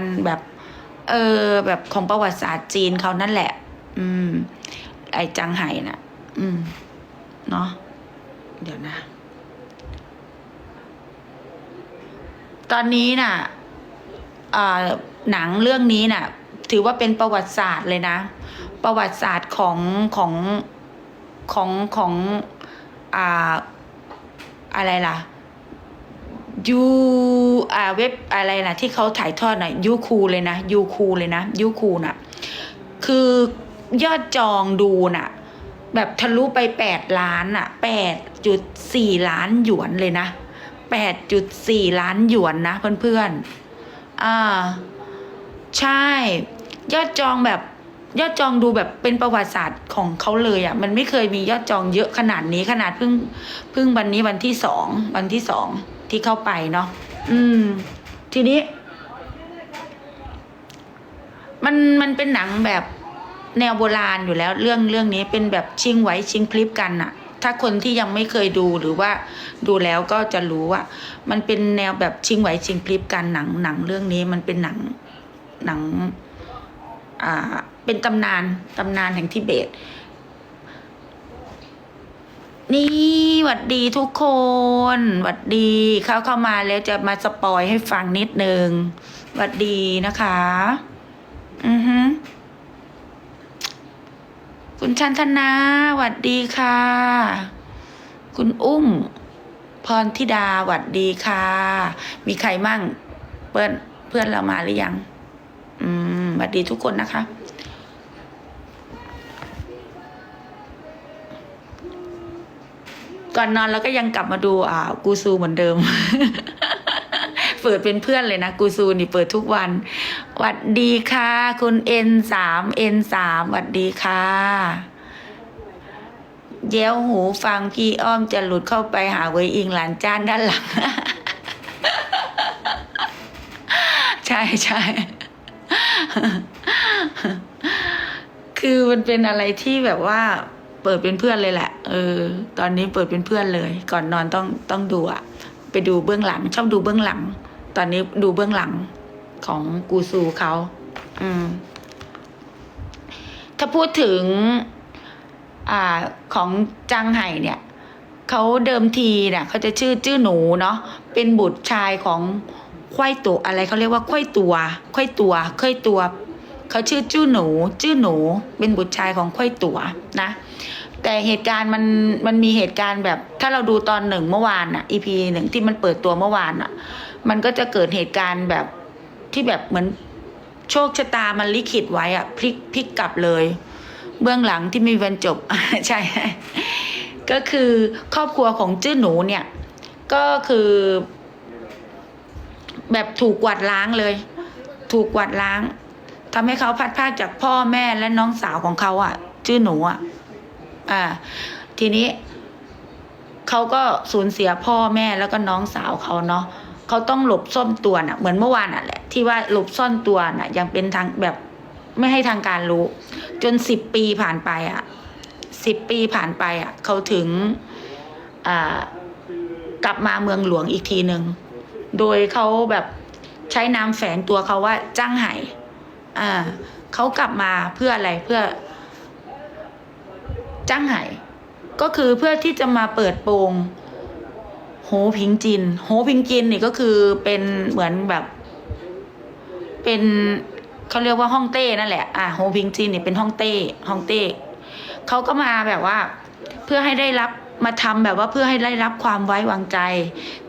ณแบบ เออแบบของประวัติศาสตร์จีนเขานั่นแหละ อืม ไอจังไห่น่ะ อืม เนาะเดี๋ยวนะ ตอนนี้น่ะอ่าหนังเรื่องนี้น่ะ ถือว่าเป็นประวัติศาสตร์เลยนะ ประวัติศาสตร์ของของของของอ่าอะไรล่ะ ยูอ่าเว็บอะไรนะที่เขาถ่ายทอดน่ะยูคูเลยนะยูคูเลยนะยูคูน่ะคือยอดจองดูน่ะ แบบทะลุไปแปดล้านอะแปดจุดสี่ล้านหยวนเลยนะแปดจุดสี่ล้านหยวนนะเพื่อนๆอ่าใช่ ยอดจองแบบยอดจองดูแบบเป็นประวัติศาสตร์ของเขาเลยอะ่ะ มันไม่เคยมียอดจองเยอะขนาดนี้ขนาดเพิ่งเพิ่งวันนี้วันที่สองวันที่สอง ที่เข้าไปเนาะอืม ทีนี้ มันมันเป็นหนังแบบแนวโบราณอยู่แล้ว เรื่องเรื่องนี้เป็นแบบชิงไหวชิงพลิบกันอะถ้าคนที่ยังไม่เคยดูหรือว่าดูแล้วก็จะรู้ว่า มันเป็นแนวแบบชิงไหวชิงพลิบกันหนังหนังเรื่องนี้มันเป็นหนังหนัง อ่า เป็นตำนานตำนานแห่งทิเบต นี่หวัดดีทุกคนหวัดดีเข้าเข้ามาแล้วจะมาสปอยให้ฟังนิดนึงหวัดดีนะคะ อือฮึคุณชันธนาหวัดดีค่ะ คุณอุ้ม พรธิดาหวัดดีค่ะ มีใครมั่ง เพื่อนเพื่อนเรามาหรือยัง อืมสวัสดีทุกคนนะคะ ก่อนนอนแล้วก็ยังกลับมาดูอ่ากูซูเหมือนเดิม เปิดเป็นเพื่อนเลยนะ กูซูนี่เปิดทุกวันหวัดดีค่ะ คุณเอ็นสามเอ็นสามหวัดดีค่ะเย้วหูฟังพี่อ้อมจะหลุดเข้าไปหาเวยอิงหลานจ้านด้านหลัง ใช่ใช่คือมันเป็นอะไรที่แบบว่า เปิดเป็นเพื่อนเลยแหละ เออ ตอนนี้เปิดเป็นเพื่อนเลย ก่อนนอนต้องต้องดูอะไปดูเบื้องหลัง ชอบดูเบื้องหลัง ตอนนี้ดูเบื้องหลังของกูซูเขาอืม ถ้าพูดถึง อ่าของจังไห่เนี่ยเขาเดิมทีเนี่ยเขาจะชื่อชื่อหนูเนาะเป็นบุตรชายของควายตัวอะไรเขาเรียกว่าควายตัวควายตัวควายตัวเขาชื่อจื้อหนูจื้อหนู เป็นบุตรชายของควายตัวนะ แต่เหตุการณ์มันมันมีเหตุการณ์แบบ ถ้าเราดูตอนหนึ่งเมื่อวานอะ EP หนึ่งที่มันเปิดตัวเมื่อวานอะมันก็จะเกิดเหตุการณ์แบบที่แบบเหมือนโชคชะตามันลิขิตไว้อะพลิกพลิกกลับเลย เบื้องหลังที่ไมมีวันจบใช่ ก็คือครอบครัวของจื้อหนูเนี่ย ก็คือ แบบถูกกวาดล้างเลย ถูกกวาดล้างทำให้เขาพัดพากจากพ่อแม่และน้องสาวของเขาอะ่ะชื่อหนูอะ่ะ อ่า ทีนี้เขาก็สูญเสียพ่อแม่แล้วก็น้องสาวเขาเนาะเขาต้องหลบซ่อนตัวน่ะ เหมือนเมื่อวานอะแหละที่ว่าหลบซ่อนตัวน่ะ ยังเป็นทางแบบไม่ให้ทางการรู้ จนสิบปีผ่านไปอะสิบปีผ่านไปอะเขาถึงอ่ากลับมาเมืองหลวงอีกทีหนึ่งโดยเขาแบบใช้นามแฝงตัวเขาว่าจ้างไห่อ่าเขากลับมาเพื่ออะไรเพื่อ จ้างไห่ก็คือเพื่อที่จะมาเปิดโปงโหพิงจิน โหพิงจินนี่ก็คือเป็นเหมือนแบบ เป็นเขาเรียกว่าห้องเต้นั่นแหละอ่าโฮพิงจินนี่เป็นห้องเต้ห้องเต้เขาก็มาแบบว่า เพื่อให้ได้รับมาทำแบบว่าเพื่อให้ได้รับความไว้วางใจ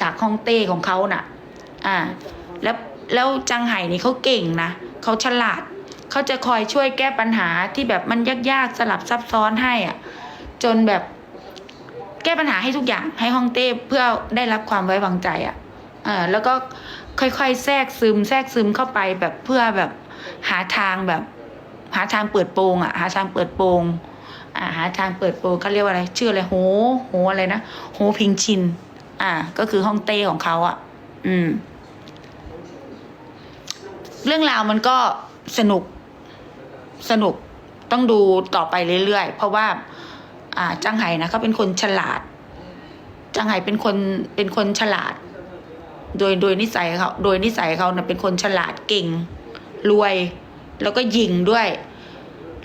จากห้องเต้ของเขาน่ะ อ่า แล้วแล้วจังไห่นี่เขาเก่งนะเขาฉลาด เขาจะคอยช่วยแก้ปัญหาที่แบบมันยากๆสลับซับซ้อนให้อะ จนแบบแก้ปัญหาให้ทุกอย่างให้ห้องเต้เพื่อได้รับความไว้วางใจอะเออแล้วก็ค่อยๆ แทรกซึม แทรกซึมเข้าไปแบบเพื่อแบบหาทางแบบ หาทางเปิดโปงอะหาทางเปิดโปงอ่าหาทางเปิดโปงเขาเรียกว่าอะไร ชื่ออะไรโหโหอะไรนะโหพิงชิน อ่า ก็คือห้องเต้ของเขาอะ อืม เรื่องราวมันก็สนุก สนุกต้องดูต่อไปเรื่อยๆ เพราะว่า อ่าจังไห้นะเขาเป็นคนฉลาด จังไห้เป็นคนเป็นคนฉลาด โดยโดยนิสัยเขาโดยนิสัยเขานะเป็นคนฉลาดเก่ง รวย แล้วก็ยิงด้วย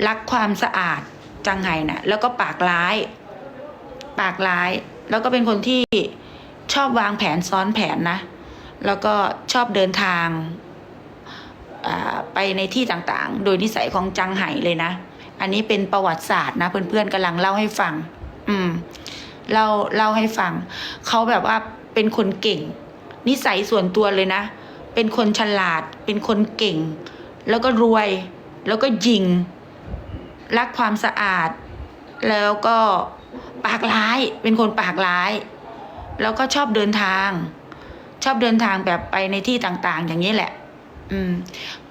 รักความสะอาดจังไห้นะแล้วก็ปากร้าย ปากร้าย แล้วก็เป็นคนที่ชอบวางแผนซ้อนแผนนะ แล้วก็ชอบเดินทาง ไปในที่ต่างๆ โดยนิสัยของจังไห้เลยนะ อันนี้เป็นประวัติศาสตร์นะเพื่อนๆกำลังเล่าให้ฟัง อืมเล่าเล่าให้ฟัง เขาแบบว่าเป็นคนเก่ง นิสัยส่วนตัวเลยนะ เป็นคนฉลาด เป็นคนเก่ง แล้วก็รวย แล้วก็ยิง รักความสะอาด แล้วก็ปากร้าย เป็นคนปากร้าย แล้วก็ชอบเดินทาง ชอบเดินทางแบบไปในที่ต่างๆ อย่างนี้แหละ อืม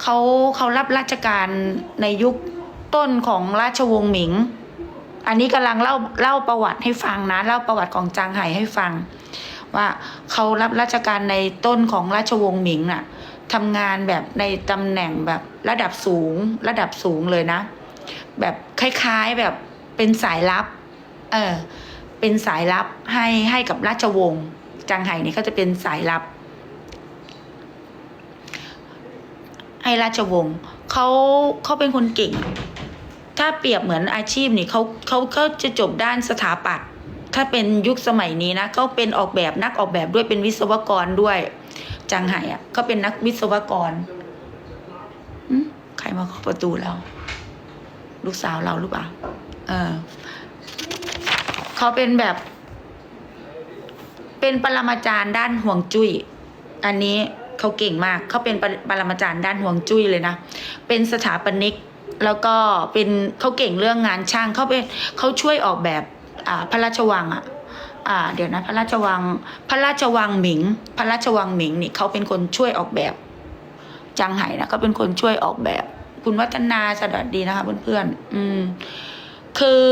เขาเขารับราชการในยุคต้นของราชวงศ์หมิง อันนี้กำลังเล่าเล่าประวัติให้ฟังนะ เล่าประวัติของจางไห่ให้ฟัง ว่าเขารับราชการในต้นของราชวงศ์หมิงน่ะทำงานแบบในตำแหน่งแบบระดับสูง ระดับสูงเลยนะ แบบคล้ายๆแบบเป็นสายลับ เออเป็นสายลับให้ให้กับราชวงศ์จางไห่นี่ก็จะเป็นสายลับ ให้ราชวงศ์เขาเขาเป็นคนเก่ง ถ้าเปรียบเหมือนอาชีพนี่เขาเขาเขาจะจบด้านสถาปัตย์ถ้าเป็นยุคสมัยนี้นะเขาเป็นออกแบบนักออกแบบด้วยเป็นวิศวกรด้วยจางไห่อะเขาเป็นนักวิศวกรใครมาเคาะประตูเรา ลูกสาวเราหรือเปล่าเออเขาเป็นแบบ เป็นปรมาจารย์ด้านห่วงจุย้ยอันนี้ เขาเก่งมาก เขาเป็นปรมาจารย์ด้านห่วงจุ้ยเลยนะ เป็นสถาปนิก แล้วก็เป็นเขาเก่งเรื่องงานช่าง เขาเป็นเขาช่วยออกแบบอ่าพระราชวังอะอ่าเดี๋ยวนะพระราชวัง พระราชวังหมิง พระราชวังหมิงนี่เขาเป็นคนช่วยออกแบบ จางไห่นะเขาเป็นคนช่วยออกแบบ คุณวัฒนาสวัสดีนะคะเพื่อนๆอืม คือ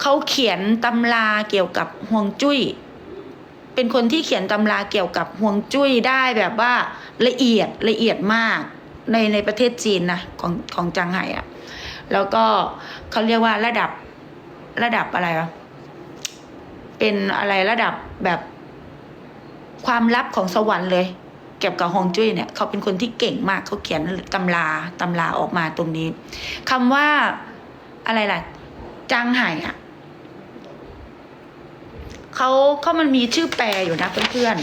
เขาเขียนตำราเกี่ยวกับห่วงจุ้ย เป็นคนที่เขียนตำราเกี่ยวกับห่วงจุ้ยได้แบบว่าละเอียดละเอียดมากในในประเทศจีนนะของของจางไห่อะแล้วก็เขาเรียกว่าระดับระดับอะไรวะเป็นอะไรระดับแบบความลับของสวรรค์เลยเกี่ยวกับฮวงจุ้ยเนี่ยเขาเป็นคนที่เก่งมากเขาเขียนตำราตำราออกมาตรงนี้คำว่าอะไรล่ะจางไห่อะ เขาเขามันมีชื่อแปลอยู่นะเพื่อน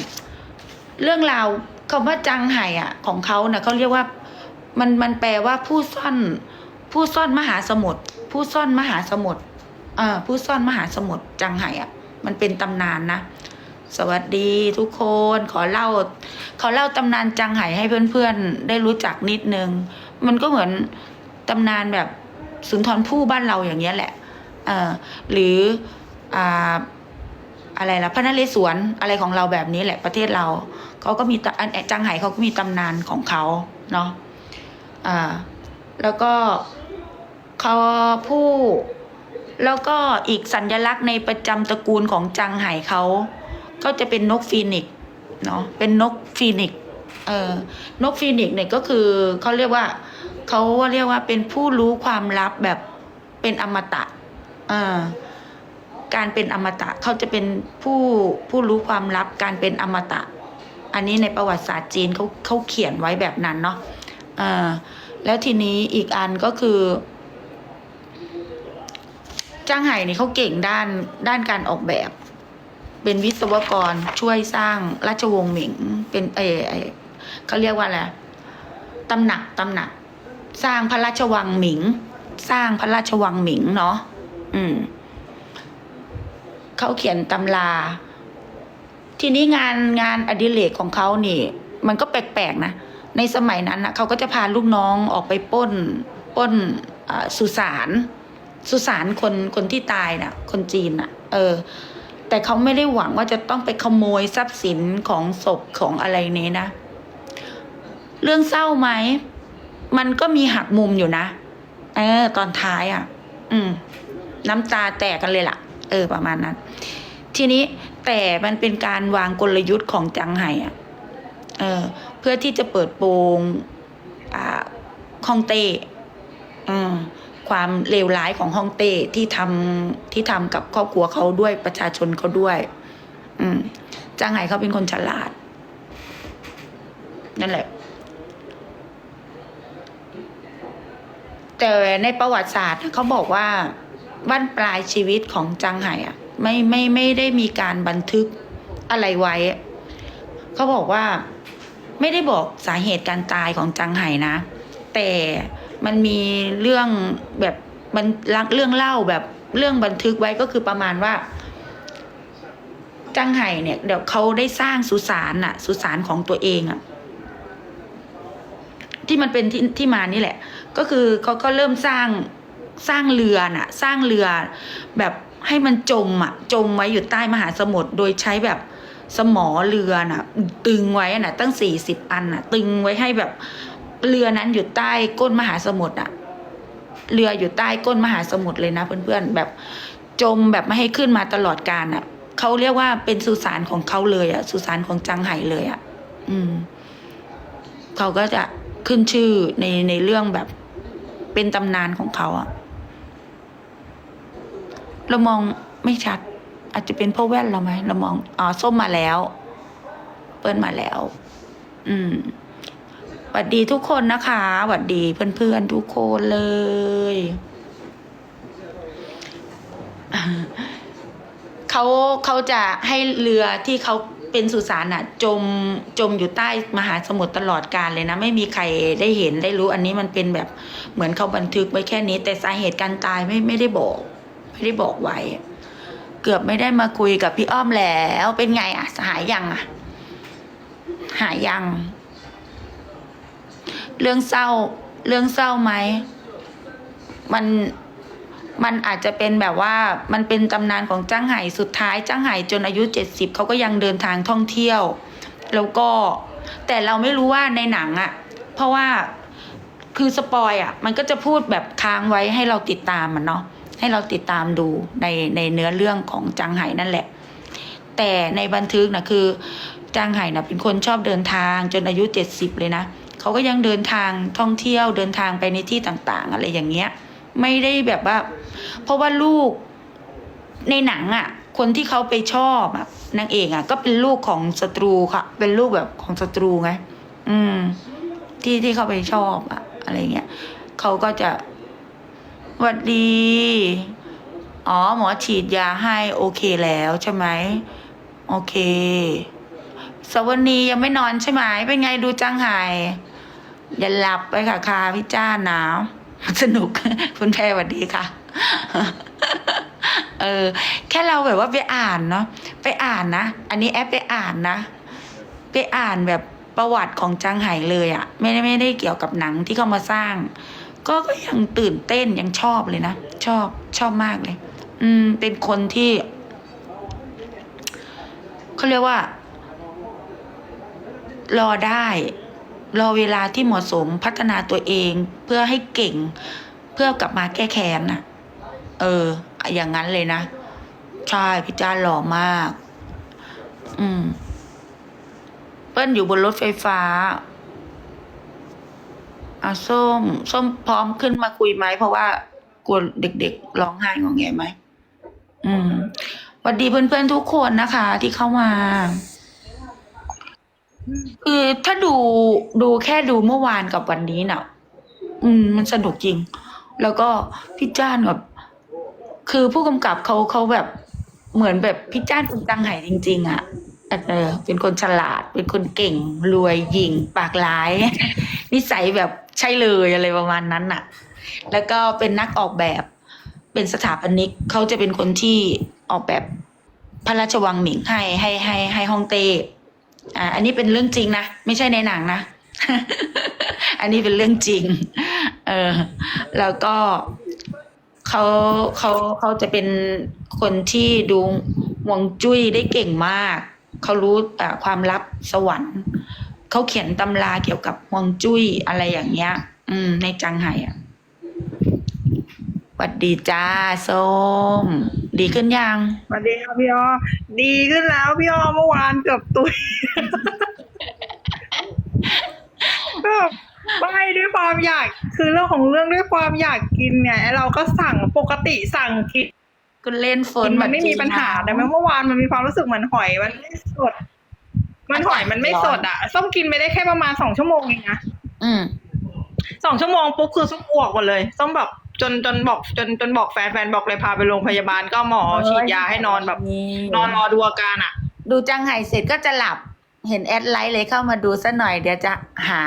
ๆเรื่องราวคำว่าจังไห่อะ ของเขาเนะ่ะเขาเรียกว่ามันมันแปลว่าผู้ซ่อน ผู้ซ่อนมหาสมุทรผู้ซ่อนมหาสมุทรเอ่อผู้ซ่อนมหาสมุทรจังไห่อะ มันเป็นตำนานนะสวัสดีทุกคนขอเล่า ขอเล่าตำนานจังไห่ให้เพื่อนๆ ได้รู้จักนิดนึง มันก็เหมือนตำนานแบบสุนทรภู่บ้านเราอย่างเงี้ยแหละเออหรืออ่า อะไรล่ะพระนเรศวรอะไรของเราแบบนี้แหละประเทศเราเขาก็มีอันแอจังไห่เขาก็มีตำนานของเขาเนาะอ่าแล้วก็เขาผู้แล้วก็อีกสัญลักษณ์ในประจำตระกูลของจังไห่เขาก็จะเป็นนกฟีนิกเนาะเป็นนกฟีนิกเออนกฟีนิกเนี่ยก็คือเขาเรียกว่าเขาเรียกว่าเป็นผู้รู้ความลับแบบเป็นอมตะเออ การเป็นอมตะเขาจะเป็นผู้ผู้รู้ความลับการเป็นอมตะ อันนี้ในประวัติศาสตร์จีนเขาเขาเขียนไว้แบบนั้นเนาะอ่าแล้วทีนี้อีกอันก็คือจ้างไห่นี่เขาเก่งด้านด้านการออกแบบ เป็นวิศวกรช่วยสร้างราชวงศ์หมิง เป็นเอเออเขาเรียกว่าอะไรตำหนักตำหนัก สร้างพระราชวังหมิง สร้างพระราชวังหมิงเนาะอืม เขาเขียนตำรา ทีนี้งานงานอดิเรกของเขานี่ มันก็แปลกๆนะ ในสมัยนั้นนะเขาก็จะพาลูกน้องออกไปป้นป้นสุสานสุสานคนคนที่ตายน่ะ คนจีนน่ะ เออ แต่เขาไม่ได้หวังว่าจะต้องไปขโมยทรัพย์สินของศพของอะไรนี้นะ เรื่องเศร้าไหม มันก็มีหักมุมอยู่นะ เออ ตอนท้ายอะ อืม น้ำตาแตกกันเลยล่ะ เออประมาณนั้น ทีนี้แต่มันเป็นการวางกลยุทธ์ของจังไห่อะเออเพื่อที่จะเปิดโปงอ่าฮ่องเต้อืมความเลวร้ายของฮ่องเต้ที่ทำที่ทำกับครอบครัวเขาด้วยประชาชนเขาด้วย อืมจังไห่เขาเป็นคนฉลาด นั่นแหละ แต่ในประวัติศาสตร์เขาบอกว่า บ้านปลายชีวิตของจังไห่อะไม่ไม่ไม่ได้มีการบันทึกอะไรไว้ เขาบอกว่าไม่ได้บอกสาเหตุการตายของจังไห่นะ แต่มันมีเรื่องแบบมันเรื่องเล่าแบบเรื่องบันทึกไว้ก็คือประมาณว่า จังไห่เนี่ย เดี๋ยวเขาได้สร้างสุสานอะสุสานของตัวเองอะที่มันเป็นที่ที่มานี่แหละ ก็คือเขาก็เริ่มสร้าง สร้างเรือน่ะ สร้างเรือแบบให้มันจมอะ จมไว้อยู่ใต้มหาสมุทรโดยใช้แบบสมอเรือน่ะ ตึงไว้น่ะ ตั้งสี่สิบอันน่ะ ตึงไว้ให้แบบเรือนั้นอยู่ใต้ก้นมหาสมุทรอะ เรืออยู่ใต้ก้นมหาสมุทรเลยนะเพื่อนๆแบบจมแบบไม่ให้ขึ้นมาตลอดการอะเขาเรียกว่าเป็นสุสานของเขาเลยอะ สุสานของจังไห่เลยอะ อืมเขาก็จะขึ้นชื่อในในเรื่องแบบเป็นตำนานของเขาอะ เรามองไม่ชัด อาจจะเป็นเพราะแว่นเราไหมเรามองอ๋อส้มมาแล้ว เปิ้ลมาแล้ว อืมหวัดดีทุกคนนะคะหวัดดีเพื่อนๆทุกคนเลย เขาเขาจะให้เรือที่เขาเป็นสุสานอะจมจมอยู่ใต้มหาสมุทรตลอดกาลเลยนะ ไม่มีใครได้เห็นได้รู้ อันนี้มันเป็นแบบเหมือนเขาบันทึกไว้แค่นี้ แต่สาเหตุการตายไม่ไม่ได้บอก ไม่ได้บอกไว้ เกือบไม่ได้มาคุยกับพี่อ้อมแล้วเป็นไงอะหายยังอะหายยัง เรื่องเศร้า เรื่องเศร้าไหมมันมันอาจจะเป็นแบบว่ามันเป็นตำนานของจ้างไห่สุดท้ายจ้างไห่จนอายุเจ็ดสิบเขาก็ยังเดินทางท่องเที่ยว แล้วก็แต่เราไม่รู้ว่าในหนังอะเพราะว่าคือสปอยอะ มันก็จะพูดแบบค้างไว้ให้เราติดตามมันเนาะ ให้เราติดตามดูในในเนื้อเรื่องของจางไห่นั่นแหละ แต่ในบันทึกนะคือจางไห่นะเป็นคนชอบเดินทางจนอายุเจ็ดสิบเลยนะเขาก็ยังเดินทางท่องเที่ยวเดินทางไปในที่ต่างๆ อะไรอย่างเงี้ยไม่ได้แบบว่า เพราะว่าลูกในหนังอะ่ะ คนที่เขาไปชอบอะนางเอกอะ่ะ ก็เป็นลูกของศัตรูค่ะ เป็นลูกแบบของศัตรูไง อืม ที่ที่เขาไปชอบอะอะไรเงี้ยเขาก็จะ วัดดี อ๋อ หมอฉีดยาให้โอเคแล้วใช่ไหม โอเค สวัสดียังไม่นอนใช่ไหม เป็นไงดูจังไห้อย่าหลับไปค่ะคาพี่จ้าหนาว สนุกคุณแพรสวัสดีค่ะ เออ แค่เราแบบว่าไปอ่านเนาะ ไปอ่านนะ อันนี้แอปไปอ่านนะ ไปอ่านแบบประวัติของจางไห่เลยอะไม่ได้ไม่ได้เกี่ยวกับหนังที่เขามาสร้าง ก็ก็ยังตื่นเต้นยังชอบเลยนะชอบชอบมากเลย อืม เป็นคนที่เขาเรียกว่า รอได้ รอเวลาที่เหมาะสมพัฒนาตัวเอง เพื่อให้เก่ง เพื่อกลับมาแก้แค้นน่ะ เออ อย่างนั้นเลยนะใช่พี่จ้าหล่อมาก อืม เปิ้ลอยู่บนรถไฟฟ้า อะส้ม ส้มพร้อมขึ้นมาคุยไหมเพราะว่ากลัวเด็กๆร้องไห้งองแงไหมอืมสวัสดีเพื่อนๆทุกคนนะคะ ที่เข้ามาคือถ้าดูดูแค่ดูเมื่อวานกับวันนี้เน่ะ อืม มันสนุกจริง แล้วก็พี่จ้านแบบคือผู้กำกับเขาเขาแบบเหมือนแบบพี่จ้านคุณจังไห่จริง ๆอะ เออเป็นคนฉลาด เป็นคนเก่ง รวยยิงปากร้าย นิสัยแบบใช่เลยอะไรประมาณนั้นน่ะ แล้วก็เป็นนักออกแบบ เป็นสถาปนิกเขาจะเป็นคนที่ออกแบบพระราชวังหมิงให้ให้ให้ให้ฮ่องเต้อ่า อันนี้เป็นเรื่องจริงนะ ไม่ใช่ในหนังนะ อันนี้เป็นเรื่องจริง เออ แล้วก็เขาเขาเขาจะเป็นคนที่ดูฮวงจุ้ยได้เก่งมาก เขารู้ความลับสวรรค์เขาเขียนตำราเกี่ยวกับฮวงจุ้ยอะไรอย่างเงี้ย อืม ในจังไห่อะสวัสดีจ้าส้มดีขึ้นยังสวัสดีค่ะพี่อ้อดีขึ้นแล้วพี่อ้อเมื่อวานเกือบตุยแบบไปด้วยความอยาก คือเรื่องของเรื่องด้วยความอยากกินเนี่ยเราก็สั่งปกติสั่งกิน คุณเล่นฝนมันไม่มีปัญหาแต่เมื่อวานมันมีความรู้สึกเหมือนหอยมันไม่สดมมันหอยมันไม่สดอะส้มกินไปได้แค่ประมาณสองชั่วโมงเองนะอืมสองชั่วโมงปุ๊บคือส้มอ้วกหมดเลยส้มแบบจนจนบอกจนจนบอกแฟนแฟนบอกเลยพาไปโรงพยาบาลก็หมอฉีดยาให้นอนแบบ นอนรอดูอาการอะ ดูจังไห้เสร็จก็จะหลับ เห็นแอดไลท์เลยเข้ามาดูซะหน่อยเดี๋ยวจะหา